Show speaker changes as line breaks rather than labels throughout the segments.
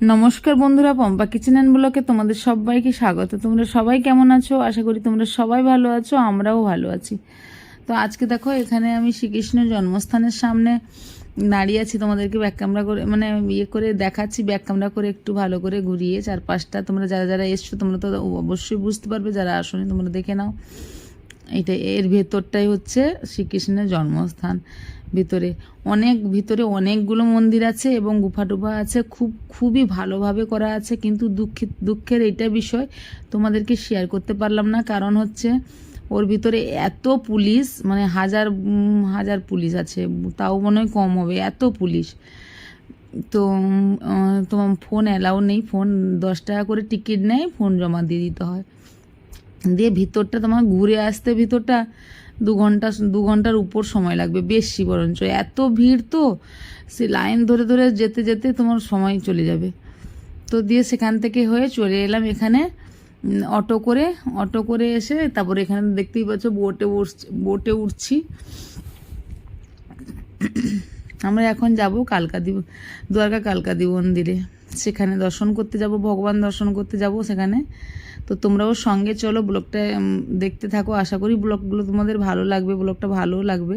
নমস্কার বন্ধুরা, Pampa kitchen and ব্লকে তোমাদের সবাইকে স্বাগত। তোমরা সবাই কেমন আছো? আশা করি তোমরা সবাই ভালো আছো, আমরাও ভালো আছি। তো আজকে দেখো, এখানে আমি শ্রীকৃষ্ণ জন্মস্থানের সামনে দাঁড়িয়ে আছি। তোমাদেরকে ব্যাক ক্যামেরা করে মানে ইয়ে করে দেখাচ্ছি ব্যাক ক্যামেরা করে একটু ভালো করে ঘুরিয়ে চারপাশটা। তোমরা যারা যারা এসছো, তোমরা তো অবশ্যই বুঝতে পারবে, যারা আসনি তোমরা দেখে নাও। এটা এর ভেতরটাই হচ্ছে শ্রীকৃষ্ণের জন্মস্থান। ভিতরে। অনেক, ভিতরে অনেকগুলো মন্দির আছে এবং গুফা টুফা আছে। খুব, খুবই ভালোভাবে করা আছে। কিন্তু দুঃখিত দুঃখের এইটা বিষয়, তোমাদেরকে শেয়ার করতে পারলাম না। কারণ হচ্ছে, ওর ভিতরে এত পুলিশ মানে হাজার হাজার পুলিশ আছে। তাও মনে হয় কম হবে, এত পুলিশ। তো তোমার ফোন অ্যালাউ নেই। ফোন দশ টাকা করে টিকিট নেয় ফোন জমা দিয়ে দিতে হয়। দিয়ে ভিতরটা তোমার ঘুরে আসতে, ভিতরটা দু ঘণ্টা, দু ঘণ্টার উপর সময় লাগবে বেশি বরঞ্চ। এত ভিড় তো, সে লাইন ধরে ধরে যেতে যেতে তোমার সময় চলে যাবে। তো দিয়ে সেখান থেকে হয়ে চলে এলাম এখানে অটো করে অটো করে এসে তারপরে এখানে দেখতেই পাচ্ছ বোটে উঠছি বোটে উঠছি আমরা এখন যাব কালকা দিব দ্বারকা কালকাদি মন্দিরে। সেখানে দর্শন করতে যাব, ভগবান দর্শন করতে যাব সেখানে। তো তোমরাও সঙ্গে চলো, ব্লগটা দেখতে থাকো। আশা করি ব্লগগুলো তোমাদের ভালো লাগবে, ব্লগটা ভালো লাগবে।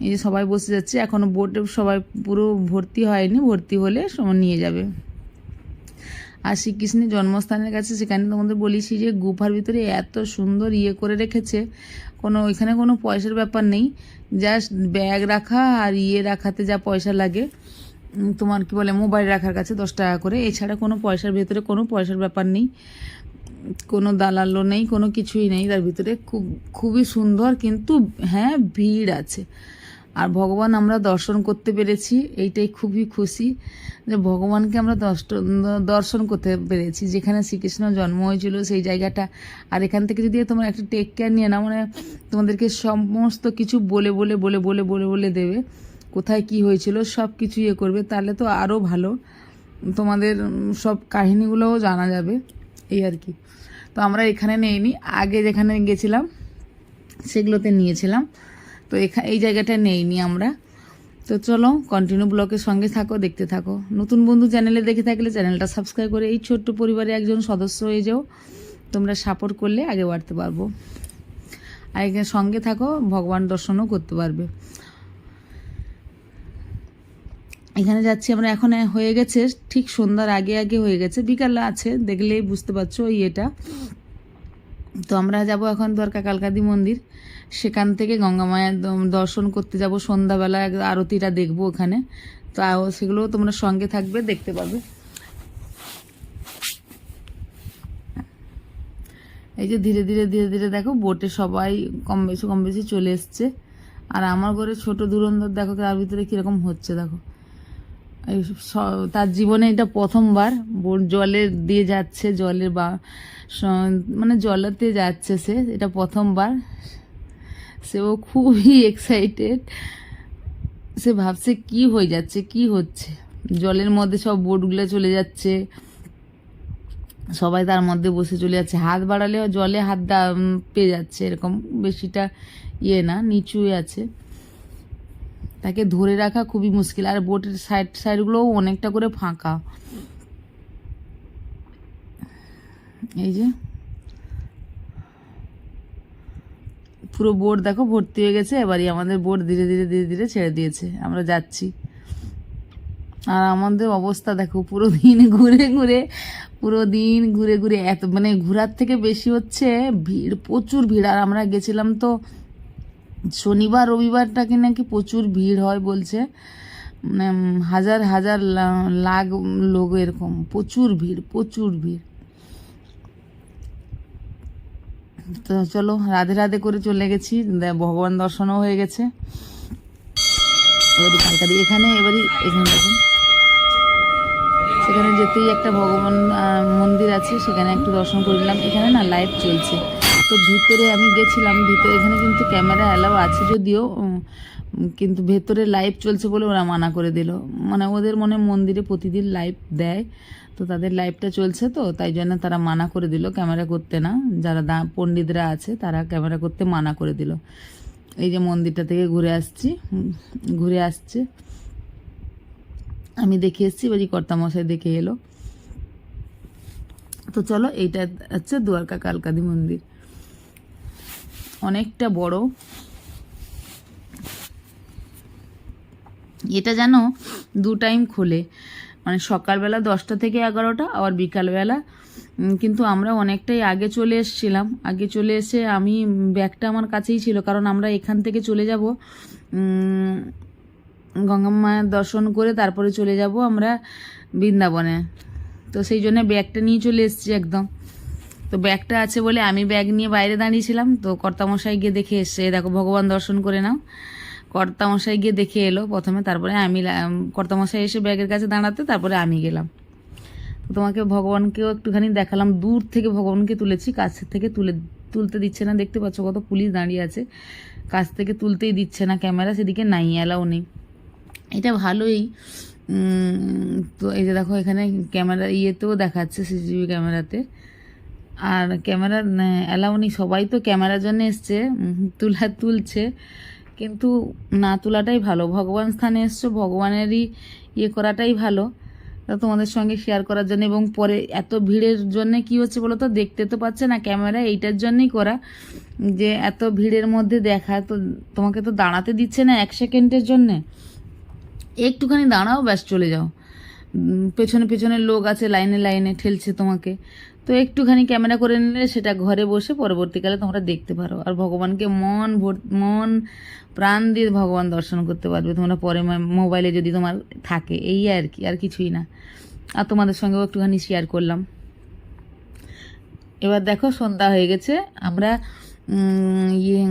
এই যে সবাই বসে যাচ্ছে এখনও বোটে সবাই পুরো ভর্তি হয়নি, ভর্তি হলে নিয়ে যাবে। আর শ্রীকৃষ্ণের জন্মস্থানের কাছে সেখানে তোমাদের বলেছি যে গুফার ভিতরে এত সুন্দর ইয়ে করে রেখেছে। কোনো ওইখানে কোনো পয়সার ব্যাপার নেই। জাস্ট ব্যাগ রাখা আর ইয়ে রাখাতে যা পয়সা লাগে। তোমার কি বলে মোবাইল রাখার কাছে দশ টাকা করে। এছাড়া কোনো পয়সার ভেতরে কোনো পয়সার ব্যাপার নেই। কোনো দালালও নেই, কোনো কিছুই নেই। তার ভিতরে খুব, খুবই সুন্দর, কিন্তু হ্যাঁ ভিড় আছে। আর ভগবান আমরা দর্শন করতে পেরেছি, এইটাই খুবই খুশি যে ভগবানকে আমরা দর্শ- দর্শন করতে পেরেছি। যেখানে শ্রীকৃষ্ণ জন্ম হয়েছিল সেই জায়গাটা। আর এখান থেকে যদি তোমরা একটা টেক কেয়ার নিয়ে নাও মানে তোমাদেরকে সমস্ত কিছু বলে বলে বলে বলে বলে বলে দেবে, কোথায় কি হয়েছিল, সব কিছু ইয়ে করবে, তাহলে তো আরও ভালো। তোমাদের সব কাহিনিগুলোও জানা যাবে, এই আর কি। তো আমরা এখানে নেইনি, আগে যেখানে গেছিলাম, সেগুলোতে নিয়েছিলাম। তো এই জায়গাটা নেইনি আমরা। তো চলো কন্টিনিউ ব্লকের সঙ্গে থাকো, দেখতে থাকো। নতুন বন্ধু চ্যানেলে দেখে থাকলে চ্যানেলটা সাবস্ক্রাইব করে এই ছোট্ট পরিবারে একজন সদস্য হয়ে যাও। তোমরা সাপোর্ট করলে আগে বাড়তে পারব। আর এখানে সঙ্গে থাকো, ভগবান দর্শনও করতে পারবে। এখানে যাচ্ছি আমরা, এখন হয়ে গেছে, ঠিক সন্ধ্যার আগে আগে হয়ে গেছে। বিকালে আছে, দেখলেই বুঝতে পারছ ওই এটা তো আমরা যাব এখন দ্বারকা কালকাদি মন্দির। সেখান থেকে গঙ্গা মায়ের দর্শন করতে যাব সন্ধ্যাবেলা আরতিটা দেখব ওখানে। তো আ- সেগুলোও তোমরা সঙ্গে থাকবে, দেখতে পাবে। এই যে ধীরে ধীরে ধীরে ধীরে দেখো, বোটে সবাই কম বেশি কম বেশি চলে এসছে। আর আমার ঘরে ছোট ধুরন্ধর দেখো তার ভিতরে কীরকম হচ্ছে, দেখো। তার জীবনে এটা প্রথমবার, বোট জলে দিয়ে যাচ্ছে, জলের বা মানে জলেতে যাচ্ছে সে, এটা প্রথমবার। সেও খুবই এক্সাইটেড সে ভাবছে, কি হয়ে যাচ্ছে? কি হচ্ছে? জলের মধ্যে সব বোটগুলো চলে যাচ্ছে। সবাই তার মধ্যে বসে চলে যাচ্ছে। হাত বাড়ালে জলে হাত দা- পেয়ে যাচ্ছে এরকম। বেশিটা ইয়ে না, নিচুই আছে। তাকে ধরে রাখা খুবই মুশকিল। আর বোটের সাইড সাইডগুলোও অনেকটা করে ফাঁকা। এই যে পুরো বোর্ড দেখো, ভর্তি হয়ে গেছে। এবারই আমাদের বোর্ড ধীরে ধীরে ধীরে ধীরে ছেড়ে দিয়েছে। আমরা যাচ্ছি। আর আমাদের অবস্থা দেখো, পুরো দিন ঘুরে ঘুরে, পুরো দিন ঘুরে ঘুরে এত মানে ঘোরার থেকে বেশি হচ্ছে ভিড়, প্রচুর ভিড়। আর আমরা গেছিলাম তো শনিবার রবিবারটাকে নাকি প্রচুর ভিড় হয় বলছে। মানে হাজার হাজার লাখ লোক এরকম, প্রচুর ভিড় প্রচুর ভিড়। তো চলো, রাধে রাধে করে চলে গেছি। ভগবান দর্শনও হয়ে গেছে। এবারে কালকারি এখানে, এবারই এখানে দেখুন। সেখানে যেতেই একটা ভগবান মন্দির আছে, সেখানে একটু দর্শন করে নিলাম। এখানে না লাইভ চলছে তো ভিতরে আমি গেছিলাম, ভিতরে এখানে কিন্তু ক্যামেরা অ্যালাউ আছে যদিও কিন্তু ভেতরে লাইভ চলছে বলে ওরা মানা করে দিল। মানে ওদের মনে মন্দিরে প্রতিদিন লাইভ দেয়, তো তাদের লাইভটা চলছে তো, তাই জন্য তারা মানা করে দিল, ক্যামেরা করতে না। যারা দা, পণ্ডিতরা আছে, তারা ক্যামেরা করতে মানা করে দিল। এই যে মন্দিরটা থেকে ঘুরে আসছি ঘুরে আসছে। আমি দেখে এসেছি বাড়ি কর্তামশাই দেখে এলো। তো চলো, এইটা হচ্ছে দুয়ারকা কালকাদি মন্দির। অনেকটা বড়। এটা যেন দু টাইম খোলে। মানে সকালবেলা দশটা থেকে এগারোটা, আবার বিকালবেলা। কিন্তু আমরা অনেকটাই আগে চলে এসেছিলাম। আগে চলে এসে আমি ব্যাগটা আমার কাছেই ছিল, কারণ আমরা এখান থেকে চলে যাব গঙ্গা মায়ের দর্শন করে তারপরে চলে যাব আমরা বৃন্দাবনে। তো সেই জন্য ব্যাগটা নিয়ে চলে এসেছি একদম। তো ব্যাগটা আছে বলে আমি ব্যাগ নিয়ে বাইরে দাঁড়িয়েছিলাম। তো কর্তামশাই গিয়ে দেখে এসছে দেখো, ভগবান দর্শন করে নাও। কর্তামশাই গিয়ে দেখে এলো প্রথমে, তারপরে আমি কর্তামশাই এসে ব্যাগের কাছে দাঁড়াতে, তারপরে আমি গেলাম। তো তোমাকে ভগবানকেও একটুখানি দেখালাম। দূর থেকে ভগবানকে তুলেছি, কাছ থেকে তুলে, তুলতে দিচ্ছে না। দেখতে পাচ্ছ কত পুলিশ দাঁড়িয়ে আছে। কাছ থেকে তুলতেই দিচ্ছে না ক্যামেরা, সেদিকে নাই অ্যালাও নেই। এটা ভালোই। তো এই যে দেখো, এখানে ক্যামেরা, ইয়েতেও দেখাচ্ছে, সিসিটিভি ক্যামেরাতে। আর ক্যামেরা অ্যালাউ নেই। সবাই তো ক্যামেরার জন্য এসছে তুলা তুলছে। কিন্তু না তোলাটাই ভালো। ভগবান স্থানে এসছো, ভগবানেরই ইয়ে করাটাই ভালো। তা তোমাদের সঙ্গে শেয়ার করার জন্য এবং পরে এত ভিড়ের জন্য কি হচ্ছে বলো তো? দেখতে তো পাচ্ছে না, ক্যামেরা এইটার জন্যই করা। যে এত ভিড়ের মধ্যে দেখা, তো তোমাকে তো দাঁড়াতে দিচ্ছে না এক সেকেন্ডের জন্যে। একটুখানি দাঁড়াও, ব্যাস চলে যাও। পেছনে পেছনে লোক আছে, লাইনে লাইনে ঠেলছে তোমাকে। তো একটুখানি ক্যামেরা করে নিলে সেটা ঘরে বসে পরবর্তীকালে তোমরা দেখতে পারো। আর ভগবানকে মন ভর মন প্রাণ দিয়ে ভগবান দর্শন করতে পারবে। তোমরা পরে মোবাইলে যদি তোমার থাকে, এই আর কি, আর কিছুই না। আর তোমাদের সঙ্গেও একটুখানি শেয়ার করলাম। এবার দেখো, সন্ধ্যা হয়ে গেছে। আমরা ইয়ে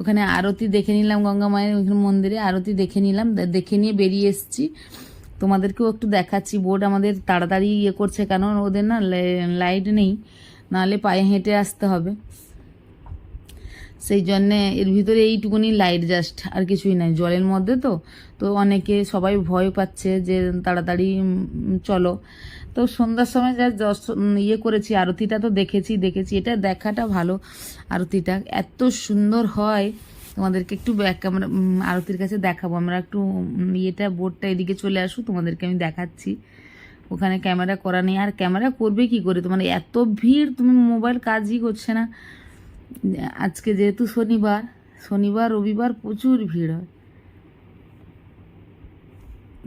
ওখানে আরতি দেখে নিলাম গঙ্গা মায়ের ওইখানে মন্দিরে আরতি দেখে নিলাম। দেখে নিয়ে বেরিয়ে এসেছি। তোমাদেরকেও একটু দেখাচ্ছি। বোর্ড আমাদের তাড়াতাড়ি ইয়ে করছে কারণ ওদের না লাইট নেই। নাহলে পায়ে হেঁটে আসতে হবে। সেই জন্যে এর ভিতরে এইটুকুনি লাইট জাস্ট, আর কিছুই নাই। জলের মধ্যে তো তো অনেকে সবাই ভয় পাচ্ছে যে তাড়াতাড়ি চলো। তো সন্ধ্যার সময় যা ইয়ে করেছি, আরতিটা তো দেখেছি দেখেছি। এটা দেখাটা ভালো, আরতিটা। এত সুন্দর হয়। তোমাদেরকে একটু ব্যাক ক্যামেরা আরতির কাছে দেখাবো। আমরা একটু ইয়েটা বোর্ডটা এদিকে চলে আসুক, তোমাদেরকে আমি দেখাচ্ছি। ওখানে ক্যামেরা করা নেই। আর ক্যামেরা করবে কি করে? তোমার এত ভিড়, তুমি মোবাইল কাজই করছে না। আজকে যেহেতু শনিবার শনিবার, রবিবার প্রচুর ভিড় হয়।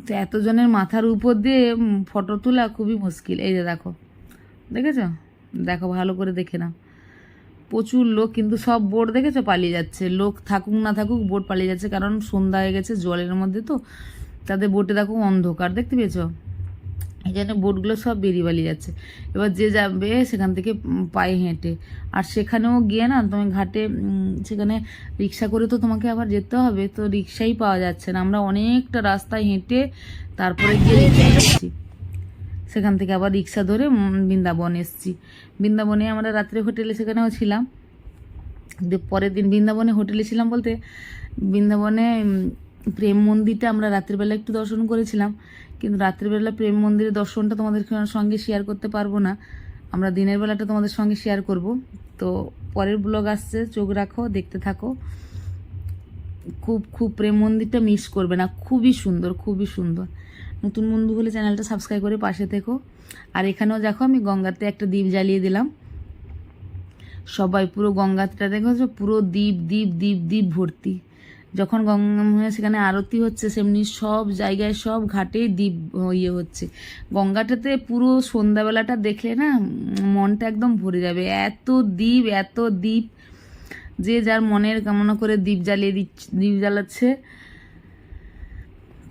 তো এতজনের মাথার উপর দিয়ে ফটো তোলা খুবই মুশকিল। এই যে দেখো, দেখেছ? দেখো, ভালো করে দেখে নাও। প্রচুর লোক কিন্তু সব বোর্ড দেখেছ পালিয়ে যাচ্ছে। লোক থাকুক না থাকুক বোর্ড পালিয়ে যাচ্ছে, কারণ সন্ধ্যা হয়ে গেছে জলের মধ্যে তো, তাদের বোটে দেখো অন্ধকার, দেখতে পেয়েছ? এই জন্য বোটগুলো সব বেরিয়ে পালিয়ে যাচ্ছে। এবার যে যাবে সেখান থেকে পায়ে হেঁটে। আর সেখানেও গিয়ে না, তুমি ঘাটে সেখানে রিক্সা করে তো তোমাকে আবার যেতে হবে, তো রিক্সাই পাওয়া যাচ্ছে না। আমরা অনেকটা রাস্তায় হেঁটে তারপরে গিয়ে সেখান থেকে আবার রিক্সা ধরে বৃন্দাবন এসেছি। বৃন্দাবনে আমরা রাত্রে হোটেলে সেখানেও ছিলাম। পরের দিন বৃন্দাবনে হোটেলে ছিলাম বলতে বৃন্দাবনে প্রেম মন্দিরটা আমরা রাত্রিবেলা একটু দর্শন করেছিলাম। কিন্তু রাত্রিবেলা প্রেম মন্দিরের দর্শনটা তোমাদের সঙ্গে শেয়ার করতে পারব না। আমরা দিনের বেলাটা তোমাদের সঙ্গে শেয়ার করব। তো পরের ব্লগ আসছে, চোখ রাখো, দেখতে থাকো। খুব খুব প্রেম মন্দিরটা মিস করবে না। খুবই সুন্দর খুবই সুন্দর। নতুন বন্ধু হলে চ্যানেলটা সাবস্ক্রাইব করে পাশে থেকো। আর এখানেও দেখো, আমি গঙ্গাতে একটা দ্বীপ জ্বালিয়ে দিলাম। সবাই পুরো গঙ্গাটা দেখো পুরো দ্বীপ দ্বীপ দ্বীপ দ্বীপ ভর্তি। যখন গঙ্গা সেখানে আরতি হচ্ছে, সেমনি সব জায়গায় সব ঘাটে দ্বীপ ইয়ে হচ্ছে। গঙ্গাটাতে পুরো সন্ধ্যাবেলাটা দেখলে না, মনটা একদম ভরে যাবে। এত দ্বীপ এত দ্বীপ। যে যার মনের কামনা করে দ্বীপ জ্বালিয়ে দিচ্ছে দ্বীপ জ্বালাচ্ছে।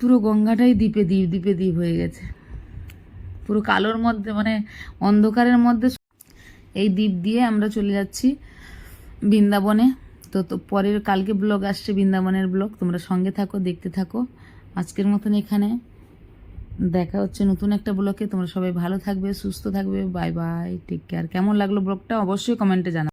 পুরো গঙ্গাটাই দ্বীপে দ্বীপ দ্বীপে দ্বীপ হয়ে গেছে। পুরো কালোর মধ্যে মানে অন্ধকারের মধ্যে এই দ্বীপ দিয়ে আমরা চলে যাচ্ছি বৃন্দাবনে। তো তো পরের, কালকে ব্লগ আসছে বৃন্দাবনের ব্লগ। তোমরা সঙ্গে থাকো, দেখতে থাকো। আজকের মতন এখানে। দেখা হচ্ছে নতুন একটা ব্লগে। তোমরা সবাই ভালো থাকবে, সুস্থ থাকবে। Bye bye, take care. কেমন লাগল ব্লগটা? অবশ্যই কমেন্টে জানা